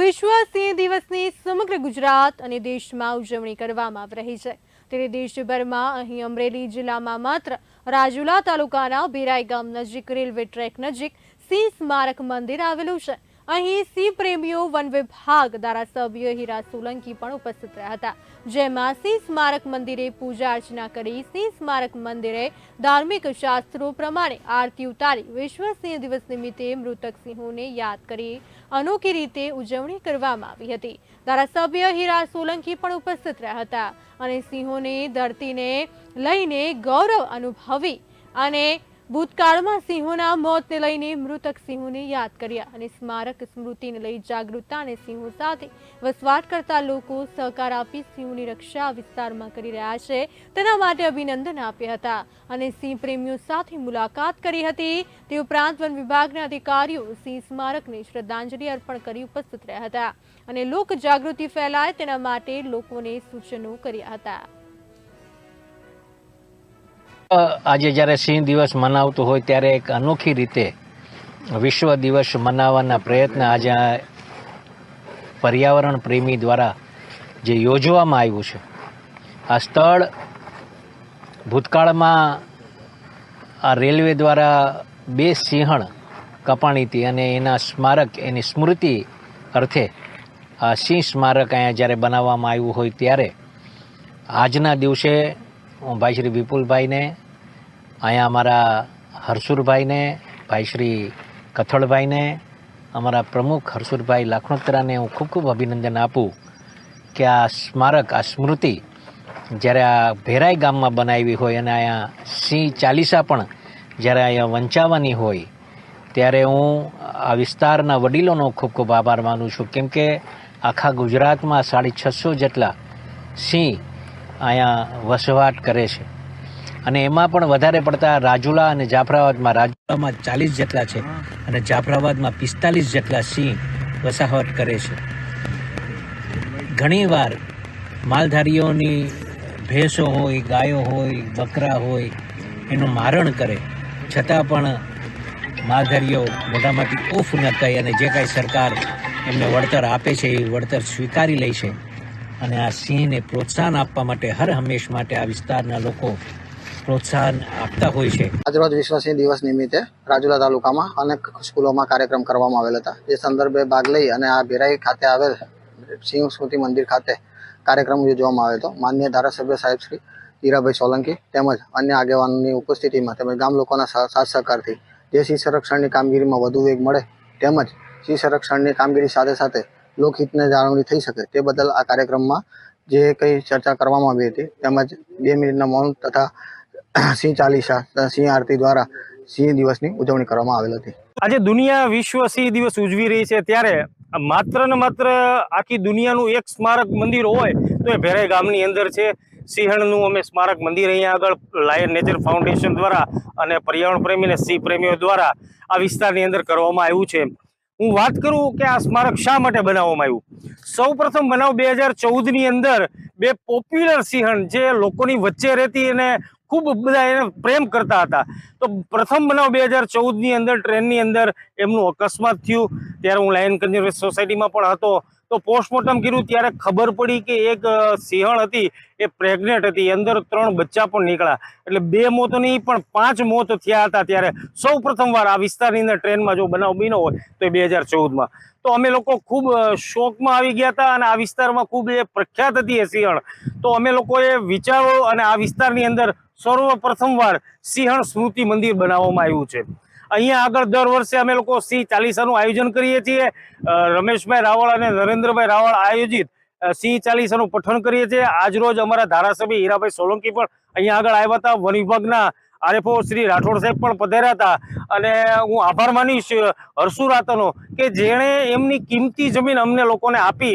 વિશ્વ સિંહ દિવસની સમગ્ર ગુજરાત અને દેશમાં ઉજવણી કરવામાં આવી રહી છે. ત્યારે દેશભરમાં અહીં અમરેલી જિલ્લામાં માત્ર રાજુલા તાલુકાના બિરાઈ ગામ નજીક રેલવે ટ્રેક નજીક સિંહ સ્મારક મંદિર આવેલું છે. અહીં સિંહ પ્રેમીઓ વન વિભાગ ધારાસભ્ય હીરા સોલંકી પણ ઉપસ્થિત રહ્યા હતા, જેમાં સિંહ સ્મારક મંદિરે પૂજા અર્ચના કરી સિંહ સ્મારક મંદિરે ધાર્મિક શાસ્ત્રો પ્રમાણે આરતી ઉતારી વિશ્વ સિંહ દિવસ નિમિત્તે મૃતક સિંહોને યાદ કરી અનોખી રીતે ઉજવણી કરવામાં આવી હતી. ધારાસભ્ય હીરા સોલંકી પણ ઉપસ્થિત રહ્યા હતા અને સિંહોની ધરતીને લઈને ગૌરવ અનુભવી અને ભૂતકાળમાં સિંહોના મોતને લઈને મૃતક સિંહોને યાદ કર્યા અને સ્મારક સ્મૃતિને લઈ જાગૃતતા અને સિંહો સાથે વસવાટ કરતા લોકો સહકાર આપી સિંહોની રક્ષા વિસ્તારમાં કરી રહ્યા છે. તેના માટે અભિનંદન આપ્યા હતા અને સિંહ પ્રેમીઓ સાથે મુલાકાત કરી હતી. તે ઉપરાંત વન વિભાગના અધિકારીઓ સિંહ સ્મારકને શ્રદ્ધાંજલિ અર્પણ કરી ઉપસ્થિત રહ્યા હતા અને લોક જાગૃતિ ફેલાય તેના માટે લોકોને સૂચનો કર્યા હતા. આજે જ્યારે સિંહ દિવસ મનાવતું હોય ત્યારે એક અનોખી રીતે વિશ્વ દિવસ મનાવવાના પ્રયત્ન આજે પર્યાવરણ પ્રેમી દ્વારા જે યોજવામાં આવ્યું છે. આ સ્થળ ભૂતકાળમાં આ રેલવે દ્વારા બે સિંહણ કપાણી હતી અને એના સ્મારક, એની સ્મૃતિ અર્થે આ સિંહ સ્મારક અહીંયા જ્યારે બનાવવામાં આવ્યું હોય ત્યારે આજના દિવસે હું ભાઈ શ્રી વિપુલભાઈને, અહીંયા અમારા હરસુરભાઈને, ભાઈ શ્રી કથળભાઈને, અમારા પ્રમુખ હરસુરભાઈ લાખણોતરાને હું ખૂબ ખૂબ અભિનંદન આપું કે આ સ્મારક, આ સ્મૃતિ જ્યારે આ ભેરાઈ ગામમાં બનાવી હોય અને અહીંયા સિંહ ચાલીસા પણ જ્યારે અહીંયા વંચાવવાની હોય, ત્યારે હું આ વિસ્તારના વડીલોનો ખૂબ ખૂબ આભાર માનું છું. કેમ કે આખા ગુજરાતમાં સાડી છસો જેટલા સિંહ અહીંયા વસવાટ કરે છે. અને એમાં પણ વધારે પડતા રાજુલા અને જાફરાબાદમાં રાજુલામાં ચાલીસ જેટલા છે અને જાફરાબાદમાં પિસ્તાલીસ જેટલા સિંહ વસાહત કરે છે. ઘણીવાર માલધારીઓની ભેંસો હોય, ગાયો હોય, બકરા હોય એનું મારણ કરે. છતાં પણ માલધારીઓ મોટામાંથી ઓફ ન કહે અને જે કાંઈ સરકાર એમને વળતર આપે છે એ વળતર સ્વીકારી લે છે. અને આ સિંહને પ્રોત્સાહન આપવા માટે હર હંમેશ માટે આ વિસ્તારના લોકો પ્રોત્સાહન આપતા હોય છે. આજરોજ વિશ્વ સિંહ દિવસ નિમિત્તે રાજુલા તાલુકામાં અનેક સ્કૂલોમાં કાર્યક્રમ કરવામાં આવેલ હતા. જે સંદર્ભે ભાગ લઈ અને આ ભેરાઈ ખાતે આવેલ સિંહ સ્મૃતિ મંદિર ખાતે કાર્યક્રમ યોજવામાં આવ્યો હતો. માન્ય ધારાસભ્ય સાહેબ શ્રી હીરાભાઈ સોલંકી તેમજ અન્ય આગેવાનોની ઉપસ્થિતિમાં તેમજ ગામ લોકોના સાથ સહકારથી જે સિંહ સંરક્ષણની કામગીરીમાં વધુ વેગ મળે તેમજ સિંહ સંરક્ષણની કામગીરી સાથે સાથે લોકહિતને જાળવણી થઈ શકે તે બદલ આ કાર્યક્રમમાં જે કંઈ ચર્ચા કરવામાં આવી હતી તેમજ બે મિનિટના મૌન તથા સિંહ ચાલીસા સિંહ આરતી દ્વારા સિંહ દિવસની ઉજવણી કરવામાં આવેલ હતી. આજે દુનિયા વિશ્વ સિંહ દિવસ ઉજવી રહી છે ત્યારે માત્ર ને માત્ર આખી દુનિયાનું એક સ્મારક મંદિર હોય તો એ ભેરાઈ ગામની અંદર છે. સિંહણનું અમે સ્મારક મંદિર અહીંયા આગળ લાયન નેચર ફાઉન્ડેશન દ્વારા અને પર્યાવરણ પ્રેમી અને સિંહ પ્રેમીઓ દ્વારા આ વિસ્તારની અંદર કરવામાં આવ્યું છે. હું વાત કરું કે આ સ્મારક શા માટે બનાવવામાં આવ્યું? સૌ પ્રથમ બનાવ બે હજાર ચૌદની અંદર બે પોપ્યુલર સિંહણ જે લોકોની વચ્ચે રહેતી અને ખૂબ બધા એને પ્રેમ કરતા હતા. તો પ્રથમ બનાવ બે હજાર ચૌદની અંદર ટ્રેનની અંદર એમનું અકસ્માત થયું. ત્યારે હું લાયન કન્ઝર્વેશન સોસાયટીમાં પણ હતો. તો પોસ્ટમોર્ટમ કર્યું ત્યારે ખબર પડી કે એક સિંહણ હતી, એ પ્રેગ્નેન્ટ હતી. અંદર ત્રણ બચ્ચા પણ નીકળ્યા. એટલે બે મોત નહીં, પણ પાંચ મોત થયા હતા ત્યારે. સૌ પ્રથમવાર આ વિસ્તારની અંદર ટ્રેનમાં જો બનાવ બન્યો હોય, તો એ બે હજાર ચૌદમાં. તો અમે લોકો ખૂબ શોકમાં આવી ગયા હતા અને આ વિસ્તારમાં ખૂબ એ પ્રખ્યાત હતી એ સિંહણ. તો અમે લોકોએ વિચારો અને આ વિસ્તારની અંદર સર્વપ્રથમવાર સિંહણ સ્મૃતિ મંદિર બનાવવામાં આવ્યું છે. અહીંયા આગળ દર વર્ષે અમે લોકો સિંહ ચાલીસાનું આયોજન કરીએ છીએ. રમેશભાઈ રાવળ અને નરેન્દ્રભાઈ રાવળ આયોજિત સિંહ ચાલીસાનું પઠન કરીએ છીએ. આજરોજ અમારા ધારાસભ્ય હીરાભાઈ સોલંકી પણ અહીંયા આગળ આવ્યા હતા. વન વિભાગના આરએફઓ શ્રી રાઠોડ સાહેબ પણ પધાર્યા હતા. અને હું આભાર માનીશ હર્ષુ રાતનો કે જેણે એમની કિંમતી જમીન અમને લોકોને આપી.